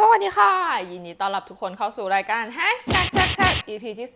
สวัสดีค่ะ ยินดีต้อนรับทุกคนเข้าสู่รายการ Hashtag Tag Tag EP ที่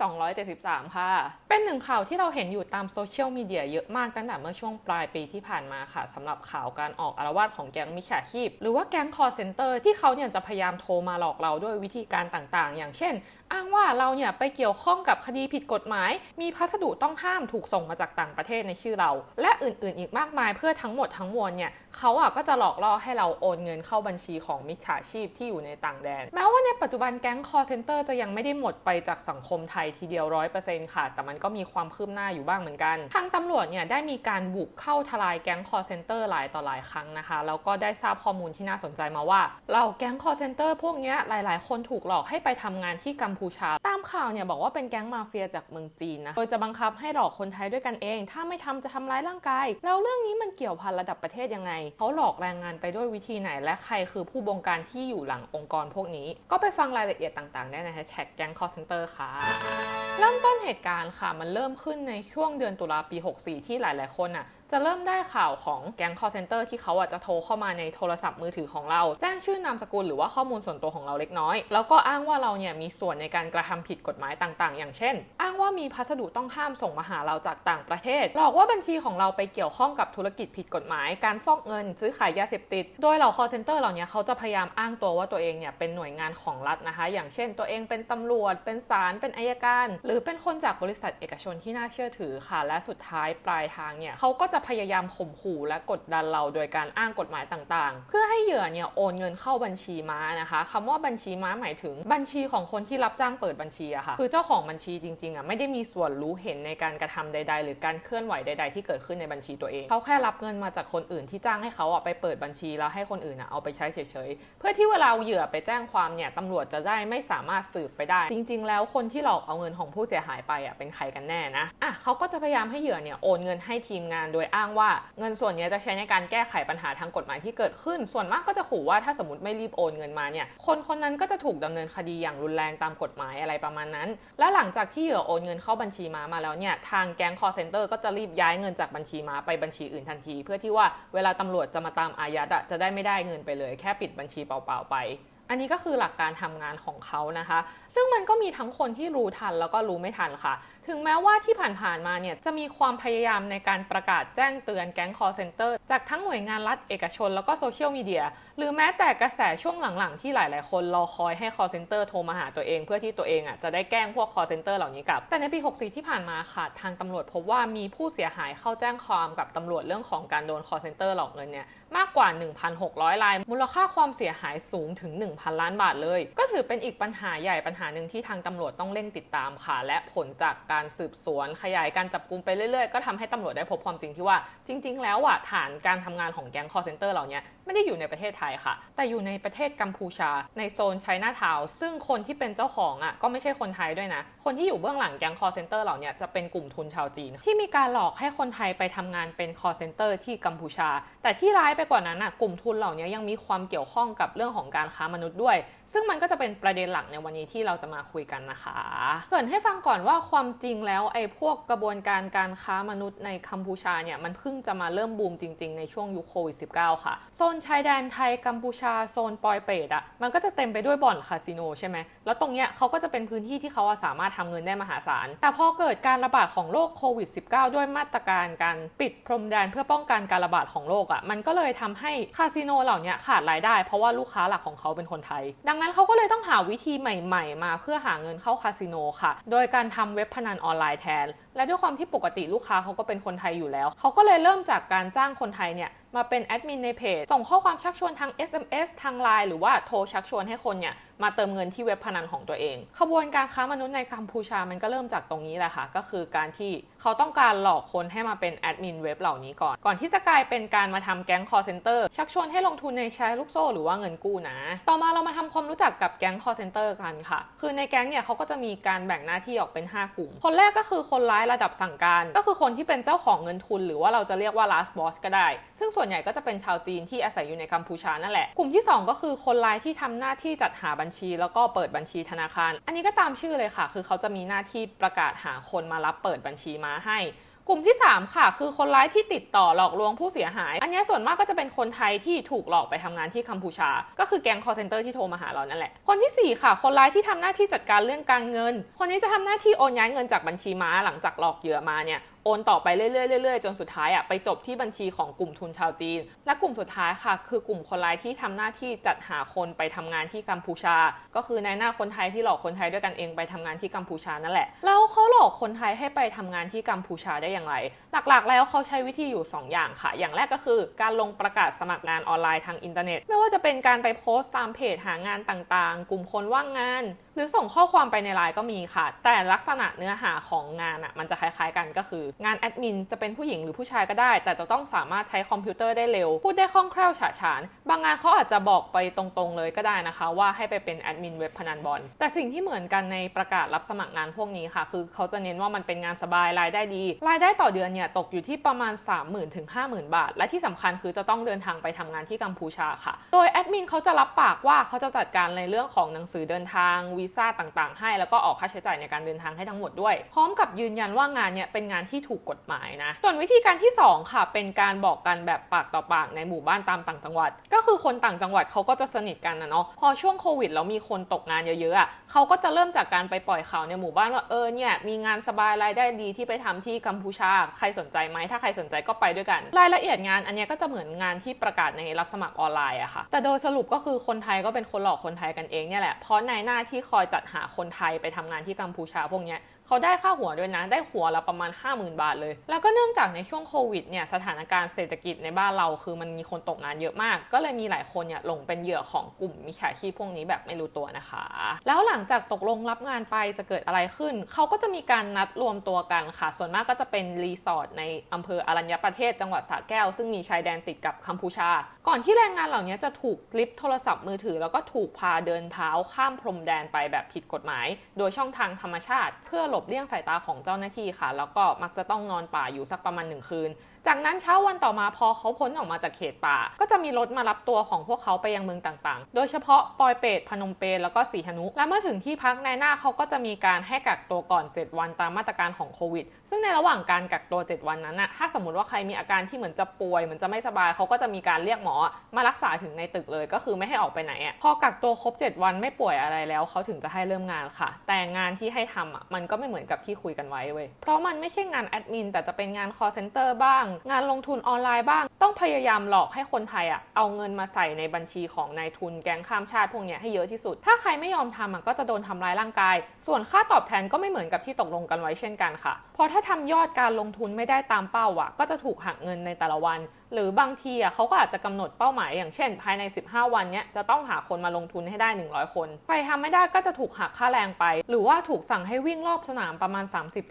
273 ค่ะ เป็นหนึ่งข่าวที่เราเห็นอยู่ตามโซเชียลมีเดียเยอะมากตั้งแต่เมื่อช่วงปลายปีที่ผ่านมาค่ะสำหรับข่าวการออกอารวาสของแก๊งมิจฉาชีพ หรือว่าแก๊งคอร์เซนเตอร์ที่เขาเนี่ยจะพยายามโทรมาหลอกเราด้วยวิธีการต่างๆ อย่างเช่น อ้างว่าเราเนี่ยไปเกี่ยวข้องกับคดีผิดกฎหมาย มีพัสดุต้องห้ามถูกส่งมาจากต่างประเทศในชื่อเรา และอื่น ๆ อีกมากมายเพื่อทั้งหมดทั้งมวลเนี่ยเขาอะก็จะหลอกล่อให้เราโอนเงินเข้าบัญชีของมิจฉาชีพที่อยู่ในต่างแดน แม้ว่าในปัจจุบันแก๊ง call center จะยังไม่ได้หมดไปจากสังคมไทยทีเดียวร้อยเปอร์เซ็นต์ค่ะ แต่มันก็มีความคืบหน้าอยู่บ้างเหมือนกัน ทางตำรวจเนี่ยได้มีการบุกเข้าทลายแก๊ง call center หลายต่อหลายครั้งนะคะ แล้วก็ได้ทราบข้อมูลที่น่าสนใจมาว่า เราแก๊ง call center พวกนี้หลาย ๆ คนถูกหลอกให้ไปทำงานที่กัมพูชา ตามข่าวเนี่ยบอกว่าเป็นแก๊งมาเฟียจากเมืองจีนนะ โดยจะบังคับให้หลอกคนไทยด้วยกันเอง ถ้าไม่ทำจะทำร้ายร่างกาย แล้วเรื่องนี้มันเกี่ยวพันระดับประเทศยังไง เขาหลอกแรงงานไปด้วยวิธีไหน และใครคือผู้บงการที่อยู่หลังองค์กรพวกนี้ ก็ไปฟังรายละเอียดต่างๆ ได้ในแฮชแท็กแก๊ง call center ค่ะ เริ่มต้นเหตุการณ์ค่ะ มันเริ่มขึ้นในช่วงเดือนตุลาปี 64 ที่หลายๆ คนอะ จะเริ่มได้ข่าวของแก๊ง call center ที่เขาอะจะโทรเข้ามาในโทรศัพท์มือถือของเรา แจ้งชื่อนามสกุลหรือว่าข้อมูลส่วนตัวของเราเล็กน้อย แล้วก็อ้างว่าเราเนี่ยมีส่วนในการกระทำผิดกฎหมายต่างๆ อย่างเช่น อ้างว่ามีพัสดุต้องห้ามส่งมาหาเราจากต่างประเทศหลอกว่าบัญชีของเราไปเกี่ยวข้องกับธุรกิจผิดกฎหมาย การฟอกเงิน ซื้อขายยาเสพติด โดยเหล่า call center เหล่านี้เขาจะพยายามอ้างตัวว่าตัวเองเนี่ยเป็นหน่วยงานของรัฐนะคะ อย่างเช่น ตัวเองเป็นตำรวจ เป็นศาล เป็นอายการ หรือเป็นคนจากบริษัทเอกชนที่น่าเชื่อถือค่ะ และสุดท้ายปลายทางเนี่ยเขาก็จะพยายามข่มขู่และกดดันเราโดยการอ้างกฎหมายต่างๆ เพื่อให้เหยื่อเนี่ยโอนเงินเข้าบัญชีม้านะคะคำว่าบัญชีม้าหมายถึงบัญชีของคนที่รับจ้างเปิดบัญชีอะค่ะ คือเจ้าของบัญชีจริงๆอะไม่ได้มีส่วนรู้เห็นในการกระทำใด ๆ หรือการเคลื่อนไหวใด ๆ ที่เกิดขึ้นในบัญชีตัวเอง เขาแค่รับเงินมาจากคนอื่นที่จ้างให้เขาอะไปเปิดบัญชีแล้วให้คนอื่นอะเอาไปใช้เฉยๆ เพื่อที่เวลาเหยื่อไปแจ้งความเนี่ยตำรวจจะได้ไม่สามารถสืบไปได้ จริง ๆ แล้วคนที่หลอกเอาเงินของผู้เสียหายไปอะเป็นใครกันแน่นะอะเขาก็จะพยายามให้เหยื่อเนี่ยโอนเงินให้ทีมงานโดยอ้างว่าเงินส่วนนี้จะใช้ในการแก้ไขปัญหาทางกฎหมายที่เกิดขึ้น ส่วนมากก็จะขู่ว่าถ้าสมมติไม่รีบโอนเงินมาเนี่ย คนคนนั้นก็จะถูกดำเนินคดีอย่างรุนแรงตามกฎหมายอะไรประมาณนั้น และหลังจากที่เหยื่อโอนเงินเข้าบัญชีม้ามาแล้วเนี่ย ทางแก๊ง call center ก็จะรีบย้ายเงินจากบัญชีม้าไปบัญชีอื่นทันที เพื่อที่ว่าเวลาตำรวจจะมาตามอายัดจะได้ไม่ได้เงินไปเลย แค่ปิดบัญชีเปล่าๆไป อันนี้ก็คือหลักการทำงานของเขานะคะ ซึ่งมันก็มีทั้งคนที่รู้ทันแล้วก็รู้ไม่ทันค่ะ ถึงแม้ว่าที่ผ่านๆมาเนี่ยจะมีความพยายามในการประกาศแจ้งเตือนแก๊ง call center จากทั้งหน่วยงานรัฐเอกชนแล้วก็โซเชียลมีเดียหรือแม้แต่กระแสช่วงหลังๆ ที่หลายๆ คนรอคอยให้ call center โทรมาหาตัวเอง เพื่อที่ตัวเองอะจะได้แกล้งพวก call center เหล่านี้กลับ แต่ในปี 64 ที่ผ่านมาค่ะ ทางตำรวจพบว่ามีผู้เสียหายเข้าแจ้งความกับตำรวจเรื่องของการโดน call center หลอกเงินเนี่ยมากกว่า 1,600ราย มูลค่าความเสียหายสูงถึง1,000 ล้านบาทเลย ก็ถือเป็นอีกปัญหาใหญ่ปัญหาหนึ่งที่ทางตำรวจต้องเร่งติดตามค่ะ และผลจากการสืบสวนขยายการจับกลุมไปเรื่อยๆ ก็ทำให้ตำรวจได้พบความจริงที่ว่าจริง ๆ แล้วอะฐานการทำงานของแก๊ง call center เหล่านี้ไม่ได้อยู่ในประเทศไทยค่ะ แต่อยู่ในประเทศกัมพูชา ในโซนไชน่าทาวซึ่งคนที่เป็นเจ้าของอะก็ไม่ใช่คนไทยด้วยนะ คนที่อยู่เบื้องหลังแก๊ง call center เหล่านี้จะเป็นกลุ่มทุนชาวจีน ที่มีการหลอกให้คนไทยไปทำงานเป็น call center ที่กัมพูชา แต่ที่ร้ายไปกว่านั้นอะกลุ่มทุนเหล่านี้ยังมีความเกี่ยวข้องกับเรื่องของการค้ามนุษย์ด้วย ซึ่งมันก็จะเป็นประเด็นหลักในวันนี้ที่เราจะมาคุยกันนะคะเกริ่นให้ฟังก่อนว่าความจริงแล้วไอ้พวกกระบวนการการค้ามนุษย์ในกัมพูชาเนี่ยมันเพิ่งจะมาเริ่มบูมจริง ๆ ในช่วงยุคโควิด -19 ค่ะ โซนชายแดนไทยกัมพูชาโซนปอยเปตอะมันก็จะเต็มไปด้วยบ่อนคาสิโนใช่ไหมแล้วตรงเนี้ยเขาก็จะเป็นพื้นที่ที่เขาสามารถทำเงินได้มหาศาล แต่พอเกิดการระบาดของโรคโควิด -19 ด้วยมาตรการการปิดพรมแดนเพื่อป้องกันการระบาดของโรคอะมันก็เลยทำให้คาสิโนเหล่านี้ขาดรายได้ เพราะว่าลูกค้าหลักของเขาเป็นคนไทย ดังนั้นเขาก็เลยต้องหาวิธีใหม่ๆ มาเพื่อหาเงินเข้าคาสิโนค่ะ โดยการทำเว็บพนันออนไลน์แทน และด้วยความที่ปกติลูกค้าเขาก็เป็นคนไทยอยู่แล้ว เขาก็เลยเริ่มจากการจ้างคนไทยเนี่ย มาเป็นแอดมินในเพจ ส่งข้อความชักชวนทาง SMS ทางไลน์หรือว่าโทรชักชวนให้คนเนี่ยมาเติมเงินที่เว็บพนันของตัวเอง ขบวนการค้ามนุษย์ในกัมพูชามันก็เริ่มจากตรงนี้แหละค่ะ ก็คือการที่เขาต้องการหลอกคนให้มาเป็นแอดมินเว็บเหล่านี้ก่อน ก่อนที่จะกลายเป็นการมาทำแก๊ง call center ชักชวนให้ลงทุนในแชร์ลูกโซ่หรือว่าเงินกู้นะ ต่อมาเรามาทำความรู้จักกับแก๊ง call center กันค่ะ คือในแก๊งเนี่ยเขาก็จะมีการแบ่งหน้าที่ออกเป็น 5 กลุ่ม คนแรกก็คือคนร้ายระดับสั่งการ ก็คือคนที่เป็นเจ้าของเงินทุน หรือว่าเราจะเรียกว่า last boss ก็ได้ ซึ่งส่วนใหญ่ก็จะเป็นชาวจีนที่อาศัยอยู่ในกัมพูชานั่นแหละ กลุ่มที่ 2 ก็คือคนร้ายที่ทำหน้าที่จัดหาบัญชีแล้วก็เปิดบัญชีธนาคาร อันนี้ก็ตามชื่อเลยค่ะ คือเขาจะมีหน้าที่ประกาศหาคนมารับเปิดบัญชีมาให้กลุ่มที่ 3 ค่ะ คือคนร้ายที่ติดต่อหลอกลวงผู้เสียหาย อันนี้ส่วนมากก็จะเป็นคนไทยที่ถูกหลอกไปทำงานที่กัมพูชา ก็คือแก๊ง call center ที่โทรมาหาเรานั่นแหละ คนทีสี่4 ค่ะ คนร้ายที่ทำหน้าที่จัดการเรื่องการเงิน คนนี้จะทำหน้าที่โอนย้ายเงินจากบัญชีม้าหลังจากหลอกเหยื่อมาเนี่ย โอนต่อไปเรื่อยๆเรื่อยๆจนสุดท้ายอะไปจบที่บัญชีของกลุ่มทุนชาวจีน และกลุ่มสุดท้ายค่ะ คือกลุ่มคนร้ายที่ทำหน้าที่จัดหาคนไปทำงานที่กัมพูชา ก็คือในหน้าคนไทยที่หลอกคนไทยด้วยกันเองไปทำงานที่กัมพูชานั่นแหละแล้วเขาหลอกคนไทยให้ไปทำงานที่กัมพูชาได้อย่างไร หลักๆ แล้วเขาใช้วิธีอยู่ 2 อย่างค่ะ อย่างแรกก็คือการลงประกาศสมัครงานออนไลน์ทางอินเทอร์เน็ต ไม่ว่าจะเป็นการไปโพสต์ตามเพจหางานต่างๆ กลุ่มคนว่างงานหรือส่งข้อความไปในไลน์ก็มีค่ะ แต่ลักษณะเนื้อหาของงานอะมันจะคล้ายๆกันก็คืองานแอดมินจะเป็นผู้หญิงหรือผู้ชายก็ได้ แต่จะต้องสามารถใช้คอมพิวเตอร์ได้เร็ว พูดได้คล่องแคล่วฉะฉาน บางงานเขาอาจจะบอกไปตรงๆเลยก็ได้นะคะ ว่าให้ไปเป็นแอดมินเว็บพนันบอลแต่สิ่งที่เหมือนกันในประกาศรับสมัครงานพวกนี้ค่ะ คือเขาจะเน้นว่ามันเป็นงานสบายรายได้ดี รายได้ต่อเดือนเนี่ยตกอยู่ที่ประมาณ 30,000ถึง50,000บาท และที่สำคัญคือจะต้องเดินทางไปทำงานที่กัมพูชาค่ะ โดยแอดมินเขาจะรับปากว่าเขาจะจัดการในเรื่องของหนังสือเดินทางวีซ่าต่างๆ ให้ แล้วก็ออกค่าใช้จ่ายในการเดินทางให้ทั้งหมดด้วย พร้อมกับยืนยันว่างานเนี่ยเป็นงานที่ถูกกฎหมายนะ ส่วนวิธีการที่ 2 ค่ะ เป็นการบอกกันแบบปากต่อปากในหมู่บ้านตามต่างจังหวัด ก็คือคนต่างจังหวัดเขาก็จะสนิทกันนะเนาะ พอช่วงโควิดแล้วมีคนตกงานเยอะๆอะเขาก็จะเริ่มจากการไปปล่อยข่าวในหมู่บ้านว่าเออเนี่ยมีงานสบายรายได้ดีที่ไปทำที่กัมพูชา ใครสนใจไหมถ้าใครสนใจก็ไปด้วยกัน รายละเอียดงานอันเนี้ยก็จะเหมือนงานที่ประกาศในรับสมัครออนไลน์อะค่ะ แต่โดยสรุปก็คือคนไทยก็เป็นคนหลอกคนไทยกันเองเนี่ยแหละ เพราะนายหน้าที่คอยจัดหาคนไทยไปทำงานที่กัมพูชาพวกเนี้ย เขาได้ค่าหัวด้วยนะได้หัวละประมาณ 50,000 บาทเลย แล้วก็เนื่องจากในช่วงโควิดเนี่ยสถานการณ์เศรษฐกิจในบ้านเราคือมันมีคนตกงานเยอะมาก ก็เลยมีหลายคนเนี่ยหลงเป็นเหยื่อของกลุ่มมิจฉาชีพพวกนี้แบบไม่รู้ตัวนะคะ แล้วหลังจากตกลงรับงานไปจะเกิดอะไรขึ้น เขาก็จะมีการนัดรวมตัวกันค่ะ ส่วนมากก็จะเป็นรีสอร์ทในอำเภออรัญญประเทศจังหวัดสระแก้ว ซึ่งมีชายแดนติดกับกัมพูชา ก่อนที่แรงงานเหล่านี้จะถูกลิฟต์โทรศัพท์มือถือ แล้วก็ถูกพาเดินเท้าข้ามพรมแดนไปแบบผิดกฎหมาย โดยช่องทางธรรมชาติเพื่อหลบเลี่ยงสายตาของเจ้าหน้าที่ค่ะ แล้วก็มักจะต้องนอนป่าอยู่สักประมาณหนึ่งคืน จากนั้นเช้าวันต่อมาพอเขาพ้นออกมาจากเขตป่า ก็จะมีรถมารับตัวของพวกเขาไปยังเมืองต่างๆ โดยเฉพาะปอยเปตพนมเปญแล้วก็สีหนุ และเมื่อถึงที่พักในหน้าเขาก็จะมีการให้กักตัวก่อน 7 วันตามมาตรการของโควิด ซึ่งในระหว่างการกักตัว 7 วันนั้นน่ะถ้าสมมติว่าใครมีอาการที่เหมือนจะป่วยเหมือนจะไม่สบายเขาก็จะมีการเรียกหมอมารักษาถึงในตึกเลย ก็คือไม่ให้ออกไปไหนอะพอกักตัวครบ 7 วันไม่ป่วยอะไรแล้วเขาถึงจะให้เริ่มงานค่ะ แต่งานที่ให้ทำอะมันก็ไม่เหมือนกับที่คุยกันไว้เว้ยเพราะมันไม่ใช่งานแอดมินแต่จะเป็นงาน call center บ้างงานลงทุนออนไลน์บ้าง ต้องพยายามหลอกให้คนไทยอะเอาเงินมาใส่ในบัญชีของนายทุนแก๊งข้ามชาติพวกเนี้ยให้เยอะที่สุด ถ้าใครไม่ยอมทำอะก็จะโดนทำร้ายร่างกาย ส่วนค่าตอบแทนก็ไม่เหมือนกับที่ตกลงกันไว้เช่นกันค่ะ พอถ้าทำยอดการลงทุนไม่ได้ตามเป้าอะก็จะถูกหักเงินในแต่ละวัน หรือบางทีอะเขาก็อาจจะกำหนดเป้าหมายอย่างเช่น ภายใน 15 วันเนี้ยจะต้องหาคนมาลงทุนให้ได้ 100 คนใครทำไม่ได้ก็จะถูกหักค่าแรงไป หรือว่าถูกสั่งให้วิ่งรอบสนามประมาณ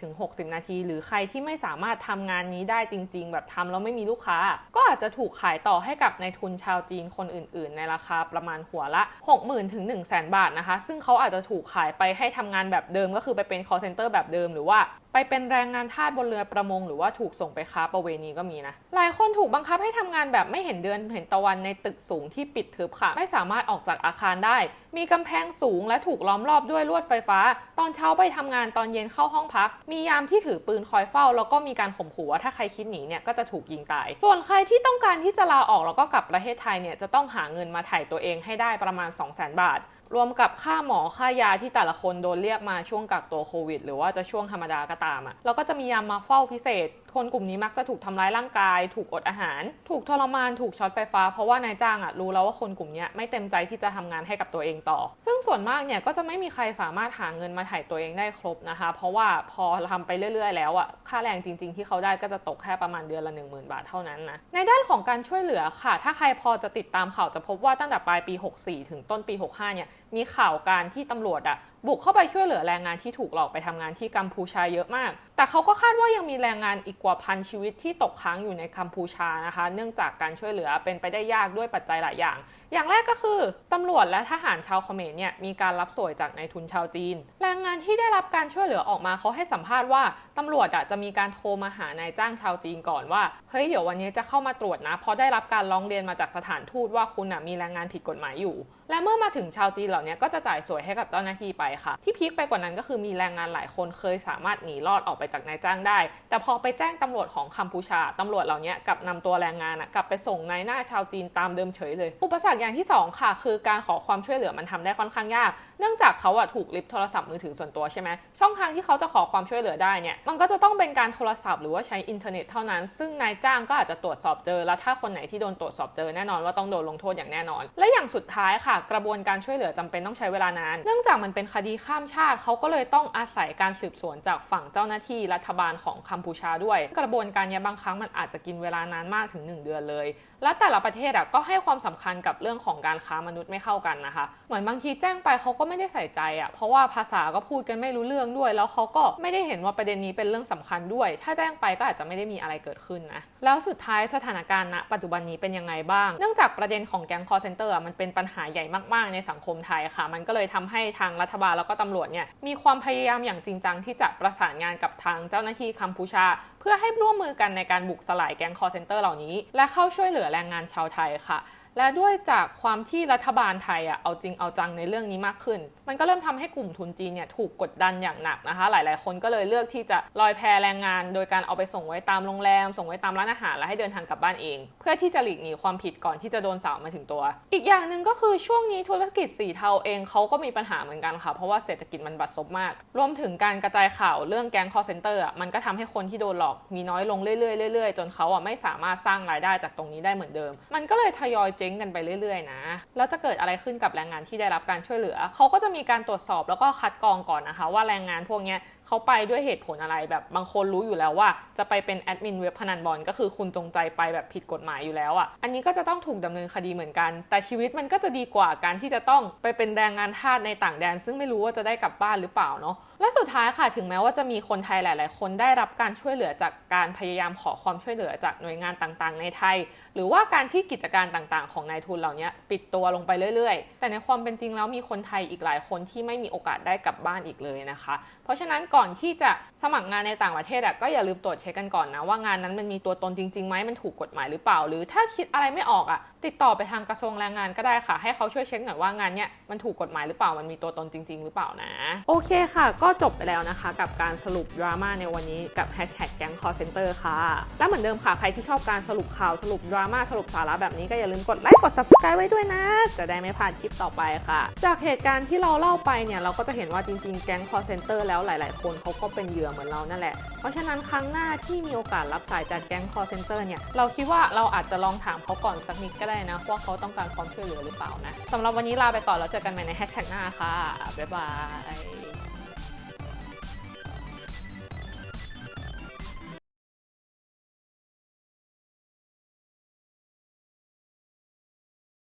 30-60 นาที หรือใครที่ไม่สามารถทำงานนี้ได้จริง ๆ แบบทำแล้วไม่มีลูกค้า ก็อาจจะถูกขายต่อให้กับนายทุนชาวจีนคนอื่น ๆ ในราคาประมาณหัวละ 60,000ถึง1 0 0 0 0 0 บาทนะคะ ซึ่งเขาอาจจะถูกขายไปให้ทำงานแบบเดิมก็คือไปเป็น call center แบบเดิมหรือว่าไปเป็นแรงงานทาสบนเรือประมง หรือว่าถูกส่งไปค้าประเวณีก็มีนะ หลายคนถูกบังคับให้ทำงานแบบไม่เห็นเดือนเห็นตะวันในตึกสูงที่ปิดทึบค่ะ ไม่สามารถออกจากอาคารได้ มีกำแพงสูงและถูกล้อมรอบด้วยลวดไฟฟ้า ตอนเช้าไปทำงานตอนเย็นเข้าห้องพัก มียามที่ถือปืนคอยเฝ้า แล้วก็มีการข่มขู่ว่าถ้าใครคิดหนีเนี่ยก็จะถูกยิงตาย ส่วนใครที่ต้องการที่จะลาออกแล้วก็กลับประเทศไทยเนี่ยจะต้องหาเงินมาถ่ายตัวเองให้ได้ประมาณ 2 0 0 0 0 0 บาท รวมกับค่าหมอค่ายาที่แต่ละคนโดนเรียกมาช่วงกักตัวโควิด หรือว่าจะช่วงธรรมดาก็ตามอะ่ะเราก็จะมียามมาเฝ้าพิเศษคนกลุ่มนี้มักจะถูกทำร้ายร่างกาย ถูกอดอาหาร ถูกทรมาน ถูกช็อตไฟฟ้า เพราะว่านายจ้างอะ่ะรู้แล้วว่าคนกลุ่มนี้ไม่เต็มใจที่จะทำงานให้กับตัวเองต่อ ซึ่งส่วนมากเนี่ยก็จะไม่มีใครสามารถหาเงินมาถ่ายตัวเองได้ครบนะคะ เพราะว่าพอทำไปเรื่อย ๆ แล้วอะ่ะค่าแรงจริง ๆ ที่เขาได้ก็จะตกแค่ประมาณเดือนละ 1 0,000 บาทเท่านั้นนะ ในด้านของการช่วยเหลือค่ะ ถ้าใครพอจะติดตามข่าวจะพบว่าตั้งแต่ปลายปี 64 ถึงต้นปี 65 เนี่ยมีข่าวการที่ตำรวจอะบุกเข้าไปช่วยเหลือแรงงานที่ถูกหลอกไปทำงานที่กัมพูชาเยอะมาก แต่เขาก็คาดว่ายังมีแรงงานอีกกว่าพันชีวิตที่ตกค้างอยู่ในกัมพูชานะคะ เนื่องจากการช่วยเหลือเป็นไปได้ยากด้วยปัจจัยหลายอย่าง อย่างแรกก็คือตำรวจและทหารชาวเขมรเนี่ยมีการรับสวยจากนายทุนชาวจีน แรงงานที่ได้รับการช่วยเหลือออกมาเขาให้สัมภาษณ์ว่าตำรวจอะจะมีการโทรมาหานายจ้างชาวจีนก่อนว่าเฮ้ยเดี๋ยววันนี้จะเข้ามาตรวจนะเพราะได้รับการร้องเรียนมาจากสถานทูตว่าคุณอะมีแรงงานผิดกฎหมายอยู่ และเมื่อมาถึงชาวจีนเหล่านี้ก็จะจ่ายสวยให้กับเจ้าหน้าที่ไปค่ะ ที่พีคไปกว่านั้นก็คือมีแรงงานหลายคนเคยสามารถหนีรอดออกไปจากนายจ้างได้ แต่พอไปแจ้งตำรวจของกัมพูชาตำรวจเหล่านี้กลับนำตัวแรงงานกลับไปส่งนายหน้าชาวจีนตามเดิมเฉยเลย อุปสรรคอย่างที่สองค่ะ คือการขอความช่วยเหลือมันทำได้ค่อนข้างยาก เนื่องจากเขาอะถูกลิฟต์โทรศัพท์มือถือส่วนตัวใช่ไหมช่องทางที่เขาจะขอความช่วยเหลือได้เนี่ยมันก็จะต้องเป็นการโทรศัพท์หรือว่าใช้อินเทอร์เน็ตเท่านั้น ซึ่งนายจ้างก็อาจจะตรวจสอบเจอ แล้วถ้าคนไหนที่โดนตรวจสอบเจอแน่นอนว่าต้องโดนลงโทษอย่างแน่นอน และอย่างสุดท้ายค่ะ กระบวนการช่วยเหลือจำเป็นต้องใช้เวลานาน เนื่องจากมันเป็นคดีข้ามชาติเขาก็เลยต้องอาศัยการสืบสวนจากฝั่งเจ้าหน้าที่รัฐบาลของกัมพูชาด้วย กระบวนการนี้บางครั้งมันอาจจะกินเวลานานมากถึง 1 เดือนเลย และแต่ละประเทศอะก็ให้ความสำคัญกับเรื่องของการค้ามนุษย์ไม่เข้ากันนะคะ เหมือนบางทีแจ้งไปเขาก็ไม่ได้ใส่ใจอะเพราะว่าภาษาก็พูดกันไม่รู้เรื่องด้วย แล้วเขาก็ไม่ได้เห็นว่าประเด็นนี้เป็นเรื่องสำคัญด้วย ถ้าแจ้งไปก็อาจจะไม่ได้มีอะไรเกิดขึ้นนะแล้วสุดท้ายสถานการณ์ณปัจจุบันนี้เป็นยังไงบ้าง เนื่องจากประเด็นของแก๊งคอร์เซนเตอร์มันเป็นปัญหาใหญ่มากๆ ในสังคมไทยค่ะ มันก็เลยทำให้ทางรัฐบาลแล้วก็ตำรวจเนี่ยมีความพยายามอย่างจริงจังที่จะประสานงานกับทางเจ้าหน้าที่กัมพูชา เพื่อให้ร่วมมือกันในการบุกสลายแก๊งคอร์เซนเตอร์เหล่านี้ และเข้าช่วยเหลือแรงงานชาวไทยค่ะ และด้วยจากความที่รัฐบาลไทยอะเอาจริงเอาจังในเรื่องนี้มากขึ้น มันก็เริ่มทำให้กลุ่มทุนจีนเนี่ยถูกกดดันอย่างหนักนะคะ หลาย ๆ คนก็เลยเลือกที่จะลอยแพแรงงาน โดยการเอาไปส่งไว้ตามโรงแรม ส่งไว้ตามร้านอาหารและให้เดินทางกลับบ้านเอง เพื่อที่จะหลีกหนีความผิดก่อนที่จะโดนสาวมาถึงตัว อีกอย่างหนึ่งก็คือช่วงนี้ธุรกิจสีเทาเองเขาก็มีปัญหาเหมือนกันค่ะ เพราะว่าเศรษฐกิจมันบัดซบมาก รวมถึงการกระจายข่าวเรื่องแก๊งคอร์เซนเตอร์อะมันก็ทำให้คนที่โดนหลอกมีน้อยลงเรื่อยๆเรื่อยๆจนเขาอะไม่สามารถสร้างรายได้จากตรงนี้ได้เหมือนเดิม มันก็เลยทยอยเจ๊งกันไปเรื่อยๆนะ แล้วจะเกิดอะไรขึ้นกับแรงงานที่ได้รับการช่วยเหลือ เขาก็จะมีการตรวจสอบแล้วก็คัดกรองก่อนนะคะ ว่าแรงงานพวกนี้ เขาไปด้วยเหตุผลอะไรแบบบางคนรู้อยู่แล้วว่า จะไปเป็นแอดมินเว็บพนันบอลก็คือคุณจงใจไปแบบผิดกฎหมายอยู่แล้วอะ่ะอันนี้ก็จะต้องถูกดำเนินคดีเหมือนกัน แต่ชีวิตมันก็จะดีกว่าการที่จะต้องไปเป็นแรงงานทาสในต่างแดน ซึ่งไม่รู้ว่าจะได้กลับบ้านหรือเปล่าเนาะและสุดท้ายค่ะถึงแม้ว่าจะมีคนไทยหลาย ๆ คนได้รับการช่วยเหลือจากการพยายามขอความช่วยเหลือจากหน่วยงานต่าง ๆ ในไทย หรือว่าการที่กิจการต่าง ๆ ของนายทุนเหล่านี้ปิดตัวลงไปเรื่อย ๆ แต่ในความเป็นจริงแล้วมีคนไทยอีกหลายคนที่ไม่มีโอกาสได้กลับบ้านอีกเลยนะคะ เพราะฉะนั้นก่อนที่จะสมัครงานในต่างประเทศอะก็อย่าลืมตรวจเช็คกันก่อนนะ ว่างานนั้นมันมีตัวตนจริงๆไหมมันถูกกฎหมายหรือเปล่า หรือถ้าคิดอะไรไม่ออกอะติดต่อไปทางกระทรวงแรงงานก็ได้ค่ะ ให้เขาช่วยเช็คหน่อยว่างานเนี้ยมันถูกกฎหมายหรือเปล่ามันมีตัวตนจริง ๆ หรือเปล่านะ โอเคค่ะ ก็จบไปแล้วนะคะ กับการสรุปดราม่าในวันนี้กับแฮชแท็กแก๊งคอร์เซนเตอร์ค่ะและเหมือนเดิมค่ะใครที่ชอบการสรุปข่าวสรุปดราม่าสรุปสาระแบบนี้ก็อย่าลืมกดไลค์กด subscribe ไว้ด้วยนะ จะได้ไม่พลาดคลิปต่อไปค่ะ จากเหตุการณ์ที่เราเล่าไปเนี่ยเราก็จะเห็นว่าจริงๆแก๊งคอร์เซนเตอร์แล้วหลาย ๆคนเขาก็เป็นเหยื่อเหมือนเรานั่นแหละ เพราะฉะนั้นครั้งหน้าที่มีโอกาสรับสายจากแก๊งคอร์เซนเตอร์เนี่ย เราคิดว่าเราอาจจะลองถามเขาก่อนสักนิดก็ได้นะ ว่าเขาต้องการความช่วยเหลือหรือเปล่านะสำหรับวันนี้ลาไปก่อนแล้วเจอกันใหม่ในแฮชแท็กหน้าค่ะบ๊ายบาย